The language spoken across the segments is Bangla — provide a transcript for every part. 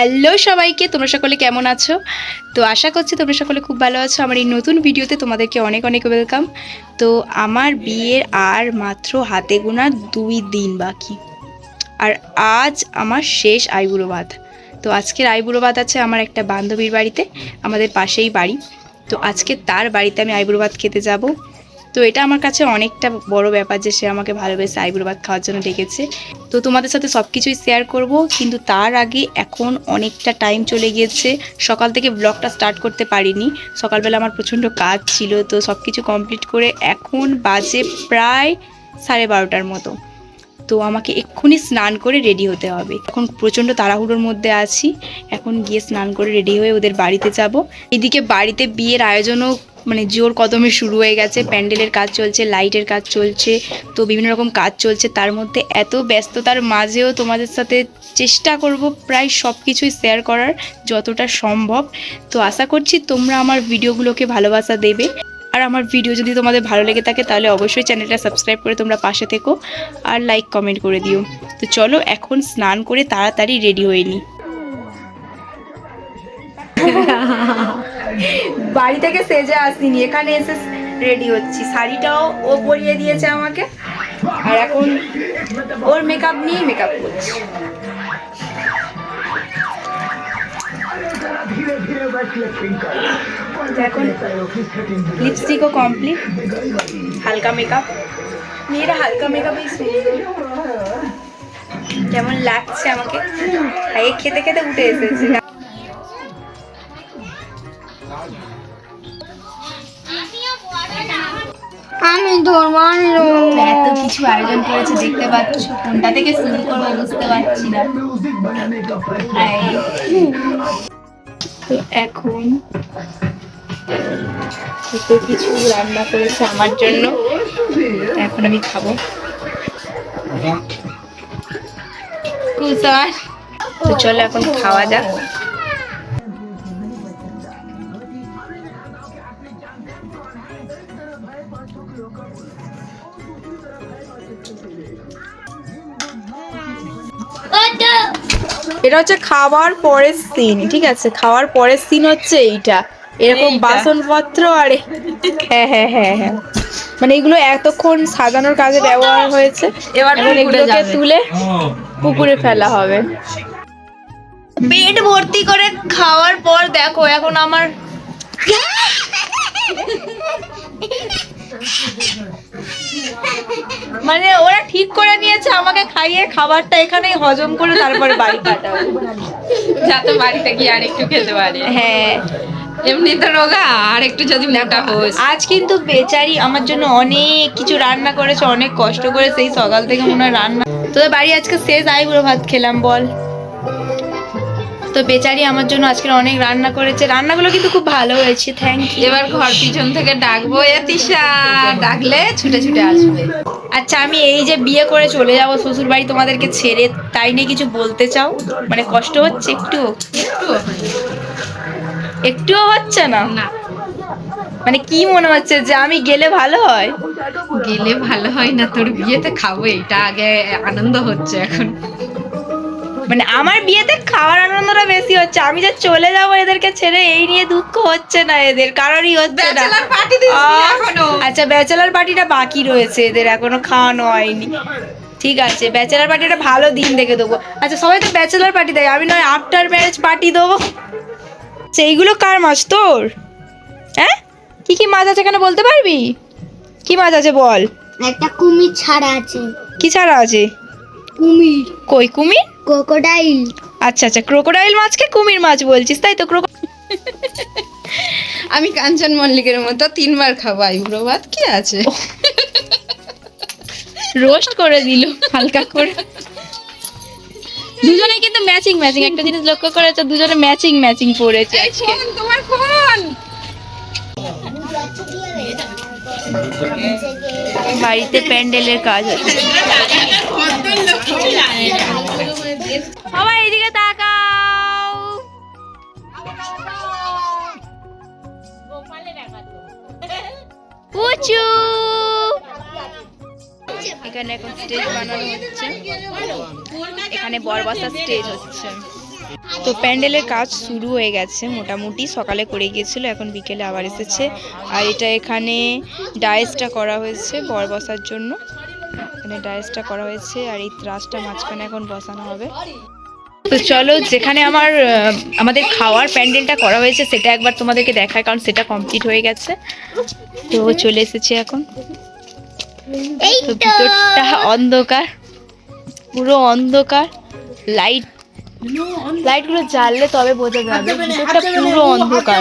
হ্যালো সবাইকে, তোমরা সকলে কেমন আছো? তো আশা করছি তোমরা সকলে খুব ভালো আছো। আমার এই নতুন ভিডিওতে তোমাদেরকে অনেক অনেক ওয়েলকাম তো আমার বিয়ের আর মাত্র হাতে গোনা দুই দিন বাকি। আর আজ আমার শেষ আইবুড়ো তো আজকের আইবুড়ো আছে আমার একটা বান্ধবীর বাড়িতে, আমাদের পাশেই বাড়ি। তো আজকে তার বাড়িতে আমি আইবুড়ো খেতে যাব। তো এটা আমার কাছে অনেকটা বড় ব্যাপার যে সে আমাকে ভালোবেসে আইবুড়ো ভাত খাওয়ার জন্য ডেকেছে। তো তোমাদের সাথে সব কিছুই শেয়ার করব, কিন্তু তার আগে এখন অনেকটা টাইম চলে গিয়েছে। সকাল থেকে ব্লগটা স্টার্ট করতে পারিনি। সকালবেলা আমার প্রচণ্ড কাজ ছিল, তো সব কিছু কমপ্লিট করে এখন বাজে প্রায় সাড়ে বারোটার মতো। তো আমাকে এক্ষুনি স্নান করে রেডি হতে হবে। এখন প্রচণ্ড তাড়াহুড়োর মধ্যে আছি। এখন গিয়ে স্নান করে রেডি হয়ে ওদের বাড়িতে যাব। এদিকে বাড়িতে বিয়ের আয়োজনও মানে জোর কদমে শুরু হয়ে গেছে প্যান্ডেলের কাজ চলছে লাইটের কাজ চলছে তো বিভিন্ন রকম কাজ চলছে। তার মধ্যে এত ব্যস্ততার মাঝেও তোমাদের সাথে চেষ্টা করব প্রায় সব কিছুই শেয়ার করার যতটা সম্ভব। তো আশা করছি তোমরা আমার ভিডিওগুলোকে ভালোবাসা দেবে। আর আমার ভিডিও যদি তোমাদের ভালো লেগে থাকে তাহলে অবশ্যই চ্যানেলটা সাবস্ক্রাইব করে তোমরা পাশে থেকো আর লাইক কমেন্ট করে দিও। তো চলো এখন স্নান করে তাড়াতাড়ি রেডি হয়ে নিই বাড়ি থেকে সেজে আসিনি, এখানে এসে রেডি হচ্ছি। শাড়িটাও ও পরিয়ে দিয়েছে আমাকে। আর এখন ওর মেকআপ নিয়েই মেকআপ করছি। এখন লিপস্টিকও কমপ্লিট হালকা মেকআপ মেয়েরা হালকা মেকআপই সুন্দর। কেমন লাগছে আমাকে? খেতে খেতে উঠে এসেছে। আমি ধর্মালো এত কিছু আয়োজন করেছে দেখতে পাচ্ছ। কোনটা থেকে শুরু করব বুঝতে পারছি না। তো এখন কত কিছু রান্না করেছে আমার জন্য। এখন আমি খাব। কুসার তো চলো এখন খাওয়া যাক। এটা হচ্ছে খাওয়ার পরের সিন ঠিক আছে? খাওয়ার পরের সিন হচ্ছে এইটা। এরকম। বাসনপত্র আরে হ্যাঁ হ্যাঁ হ্যাঁ হ্যাঁ। মানে এগুলো এতক্ষণ সাজানোর কাজে ব্যবহার হয়েছে। এবার এগুলোকে তুলে পুকুরে ফেলা হবে। পেট ভর্তি করে খাওয়ার পর দেখো এখন আমার মানে ওরা ঠিক করে নিয়েছে আমাকে খাইয়ে খাবারটা এখানেই হজম করে তারপরে বাড়ি পাঠাবে যাতে বাড়িতে গিয়ে আর একটু খেতে পারে। হ্যাঁ। এমনি তো রোগা আর একটু যদি মোটা হোস। আজ কিন্তু বেচারি আমার জন্য অনেক কিছু রান্না করেছে অনেক কষ্ট করে সেই সকাল থেকে মনে হয় রান্না তোদের বাড়ি আজকে শেষ? আইবুড়ো ভাত খেলাম বল। তো বেচারি আমার জন্য আজকে অনেক রান্না করেছে। রান্নাগুলো কিন্তু খুব ভালো হয়েছে থ্যাংক ইউ এবার ঘর পিছন থেকে ডাকবো এ তিশা। ডাকলে ছুটে ছুটে আসবে। আচ্ছা আমি এই যে বিয়ে করে চলে যাব শ্বশুর বাড়ি তোমাদেরকে ছেড়ে তাই নিয়ে কিছু বলতে চাও? মানে কষ্ট হচ্ছে একটু? একটু একটুও হচ্ছে না? না। মানে কি মনে হচ্ছে যে আমি গেলে ভালো হয়? গেলে ভালো হয় না তোর বিয়েতে খাব এটা আগে আনন্দ হচ্ছে এখন। মানে আমার বিয়েতে খাওয়ার আনন্দটা বেশি হচ্ছে। আমি যে চলে যাব এদেরকে ছেড়ে এই নিয়ে দুঃখ হচ্ছে না এদের কারোরই হচ্ছে না। পার্টি আচ্ছা ব্যাচেলার পার্টিটা বাকি রয়েছে এদের এখনও খাওয়ানো হয়নি। ঠিক আছে ব্যাচেলার পার্টিটা ভালো দিন দেখে দেবো। আচ্ছা সবাই তো ব্যাচেলার পার্টি দেয় আমি নয় আফটার ম্যারেজ পার্টি দেবো। সেইগুলো কার মাছ তোর? হ্যাঁ? কি কি মাছ আছে এখানে বলতে পারবি? কি মাছ আছে বল। একটা কুমির ছাড়া আছে। কি ছাড়া আছে? কুমির। কই কুমির? ক্রোকোডাইল আচ্ছা আচ্ছা ক্রোকোডাইল মাছকে কুমির মাছ বলছিস? তাই তো ক্রোকো আমি কাঞ্চন মল্লিকের মতো তিনবার খাব আইব্রো ভাত কি আছে? রোস্ট করে দিল হালকা করে। দুজনে কিন্তু ম্যাচিং ম্যাচিং একটা জিনিস লক্ষ্য করেছে দুজনে ম্যাচিং ম্যাচিং পড়েছে তোমার ফোন! বাড়িতে প্যান্ডেলের কাজ হচ্ছে সবাই এদিকে তাকাও। পুচু এখানে এখন স্টেজ বানানো হচ্ছে। এখানে বরবাসা স্টেজ হচ্ছে। তো প্যান্ডেলের কাজ শুরু হয়ে গেছে মোটামুটি। সকালে করে গিয়েছিল, এখন বিকেলে আবার এসেছে। আর এটা এখানে ডায়েসটা করা হয়েছে বর বসার জন্য। এখানে ডায়েসটা করা হয়েছে আর এই ত্রাসটা মাঝখানে এখন বসানো হবে। তো চলো যেখানে আমার আমাদের খাওয়ার প্যান্ডেলটা করা হয়েছে সেটা একবার তোমাদেরকে দেখায় কারণ সেটা কমপ্লিট হয়ে গেছে। তো চলে এসেছি এখন। তো ভিতরটা অন্ধকার পুরো অন্ধকার। লাইট লাইটগুলো জ্বাললে তবে বোঝা যাবে। ভিতরটা পুরো অন্ধকার।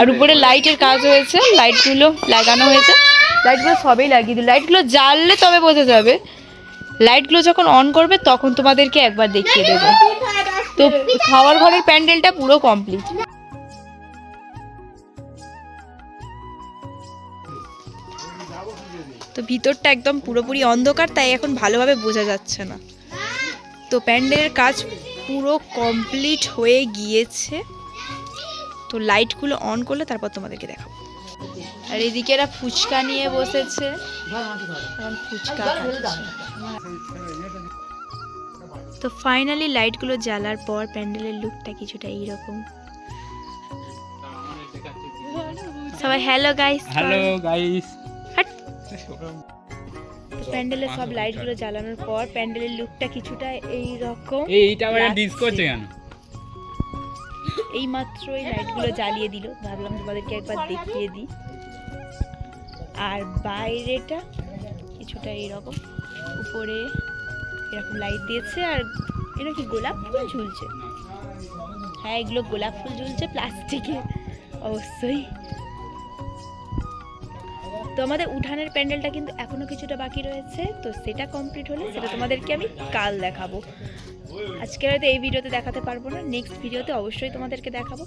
আর উপরে লাইটের কাজ হয়েছে লাইটগুলো লাগানো হয়েছে। লাইটগুলো সবই লাগিয়ে দিল। লাইটগুলো জ্বাললে তবে বোঝা যাবে। লাইটগুলো যখন অন করবে তখন তোমাদেরকে একবার দেখিয়ে দেবো। তো খাওয়ার ঘরের প্যান্ডেলটা পুরো কমপ্লিট তো ভিতরটা একদম পুরোপুরি অন্ধকার তাই এখন ভালোভাবে বোঝা যাচ্ছে না। তো প্যান্ডেলের কাজ পুরো কমপ্লিট হয়ে গিয়েছে। তো লাইটগুলো অন করলে তারপর তোমাদেরকে দেখাবো। আর এদিকে এরা ফুচকা নিয়ে বসেছে। এখন ফুচকা তো ফাইনালি লাইটগুলো জ্বালার পর প্যান্ডেলের লুকটা কিছুটা এইরকম। সবাই হ্যালো গাইস হ্যালো গাইস প্যান্ডেলের সব লাইটগুলো জ্বালানোর পর প্যান্ডেলের লুকটা কিছুটা এই রকম এইটা আবার লাগছে। ডিস কেন? এই মাত্র এই লাইটগুলো জ্বালিয়ে দিল। ভাবলাম তোমাদেরকে একবার দেখিয়ে দিই। আর বাইরেটা কিছুটা এরকম। উপরে এরকম লাইট দিয়েছে আর এটা কি গোলাপ ফুল ঝুলছে? হ্যাঁ এগুলো গোলাপ ফুল ঝুলছে প্লাস্টিকে অবশ্যই। তো আমাদের উঠানের প্যান্ডেলটা কিন্তু এখনও কিছুটা বাকি রয়েছে, তো সেটা কমপ্লিট হলে সেটা তোমাদেরকে আমি কাল দেখাবো। আজকে হয়তো এই ভিডিওতে দেখাতে পারব না নেক্সট ভিডিওতে অবশ্যই তোমাদেরকে দেখাবো।